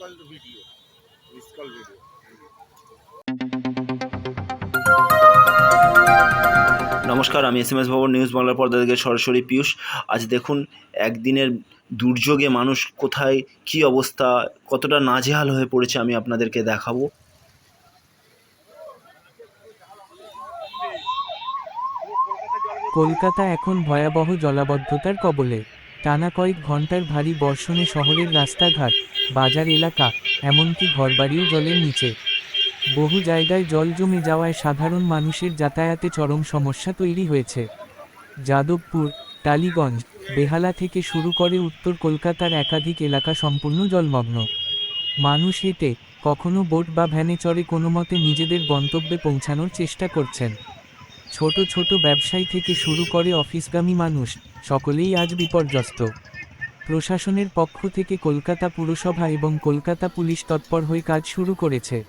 Call video miss call video নমস্কার আমি S M S ভবন নিউজ বাংলার পর্দা থেকে সরাসরি পিয়ুষ। আজ দেখুন একদিনের দুর্যোগে মানুষ কোথায় কী অবস্থা কতটা নাজেহাল হয়ে পড়েছে আমি আপনাদেরকে দেখাবো। কলকাতা এখন ভয়াবহ জলাবদ্ধতার কবলে। টানা কয়েক ঘণ্টার ভারী বর্ষণে শহরের রাস্তাঘাট, বাজার এলাকা, এমনকি ঘরবাড়িও জলের নিচে। বহু জায়গায় জল জমে যাওয়ায় সাধারণ মানুষের যাতায়াতে চরম সমস্যা তৈরি হয়েছে। যাদবপুর, টালিগঞ্জ, বেহালা থেকে শুরু করে উত্তর কলকাতার একাধিক এলাকা সম্পূর্ণ জলমগ্ন। মানুষ হেঁটে, কখনো বোট বা ভ্যানে চড়ে কোনো মতে নিজেদের গন্তব্যে পৌঁছানোর চেষ্টা করছেন। ছোট ছোট ব্যবসায়ী থেকে শুরু করে অফিসগামী মানুষ, সকলেই আজ বিপর্যস্ত। প্রশাসনের পক্ষ থেকে কলকাতা পুরসভা এবং কলকাতা পুলিশ তৎপর হয়ে কাজ শুরু করেছে।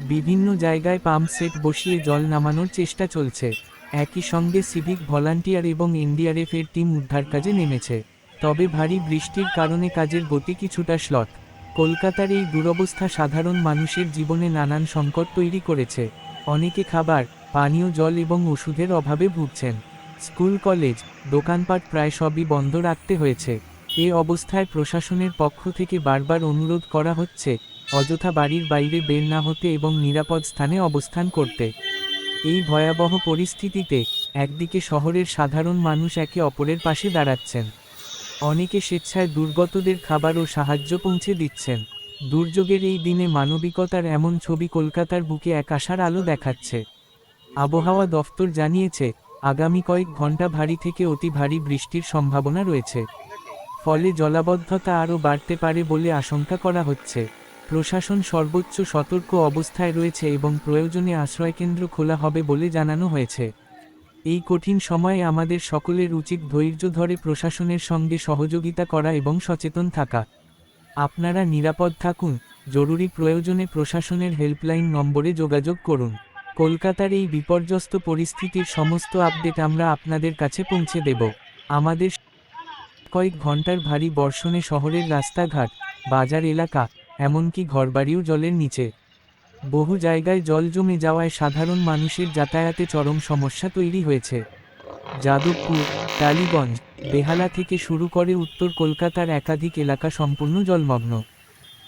বিভিন্ন জায়গায় পাম্প সেট বসিয়ে জল নামানোর চেষ্টা চলছে। একই সঙ্গে সিভিক ভলান্টিয়ার এবং এনডিআরএফ এর টিম উদ্ধার কাজে নেমেছে। তবে ভারী বৃষ্টির কারণে কাজের গতি কিছুটা শ্লথ। কলকাতার এই দুরবস্থা সাধারণ মানুষের জীবনে নানান সংকট তৈরি করেছে। অনেকে খাবার পানীয় জল এবং ওষুধের অভাবে ভুগছেন। স্কুল, কলেজ, দোকানপাট প্রায় সবই বন্ধ রাখতে হয়েছে। এ অবস্থায় প্রশাসনের পক্ষ থেকে বারবার অনুরোধ করা হচ্ছে, অযথা বাড়ির বাইরে বের না হতে এবং নিরাপদ স্থানে অবস্থান করতে। এই ভয়াবহ পরিস্থিতিতে একদিকে শহরের সাধারণ মানুষ একে অপরের পাশে দাঁড়াচ্ছেন। অনেকে স্বেচ্ছায় দুর্গতদের খাবার ও সাহায্য পৌঁছে দিচ্ছেন। দুর্যোগের এই দিনে মানবিকতার এমন ছবি কলকাতার বুকে এক আশার আলো দেখাচ্ছে। আবহাওয়া দফতর জানিয়েছে, আগামী কয়েক ঘণ্টা ভারী থেকে অতি ভারী বৃষ্টির সম্ভাবনা রয়েছে। ফলে জলাবদ্ধতা আরও বাড়তে পারে বলে আশঙ্কা করা হচ্ছে। প্রশাসন সর্বোচ্চ সতর্ক অবস্থায় রয়েছে এবং প্রয়োজনে আশ্রয়কেন্দ্র খোলা হবে বলে জানানো হয়েছে। এই কঠিন সময়ে আমাদের সকলের উচিত ধৈর্য ধরে প্রশাসনের সঙ্গে সহযোগিতা করা এবং সচেতন থাকা। আপনারা নিরাপদ থাকুন, জরুরি প্রয়োজনে প্রশাসনের হেল্পলাইন নম্বরে যোগাযোগ করুন। কলকাতার এই বিপর্যস্ত পরিস্থিতির সমস্ত আপডেট আমরা আপনাদের কাছে পৌঁছে দেব। আমাদের কয়েক ঘণ্টার ভারী বর্ষণে শহরের রাস্তাঘাট, বাজার এলাকা, এমনকি ঘরবাড়িও জলের নিচে। বহু জায়গায় জল জমে যাওয়ায় সাধারণ মানুষের যাতায়াতে চরম সমস্যা তৈরি হয়েছে। যাদবপুর, টালিগঞ্জ, বেহালা থেকে শুরু করে উত্তর কলকাতার একাধিক এলাকা সম্পূর্ণ জলমগ্ন।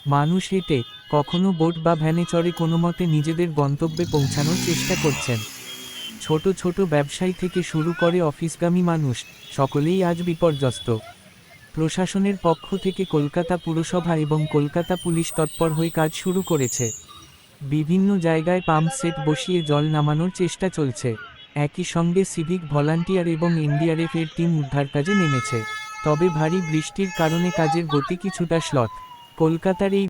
মানুষ হেঁটে, কখনো বোট বা ভ্যানে চড়ে কোনো মতে নিজেদের গন্তব্যে পৌঁছানোর চেষ্টা করছেন। ছোট ছোট ব্যবসায়ী থেকে শুরু করে অফিসগামী মানুষ, সকলেই আজ বিপর্যস্ত। প্রশাসনের পক্ষ থেকে কলকাতা পুরসভা এবং কলকাতা পুলিশ তৎপর হয়ে কাজ শুরু করেছে। বিভিন্ন জায়গায় পাম্প সেট বসিয়ে জল নামানোর চেষ্টা চলছে। একই সঙ্গে সিভিক ভলান্টিয়ার এবং এনডিআরএফ টিম উদ্ধার কাজে নেমেছে। তবে ভারী বৃষ্টির কারণে কাজের গতি কিছুটা শ্লথ। কলকাতার এই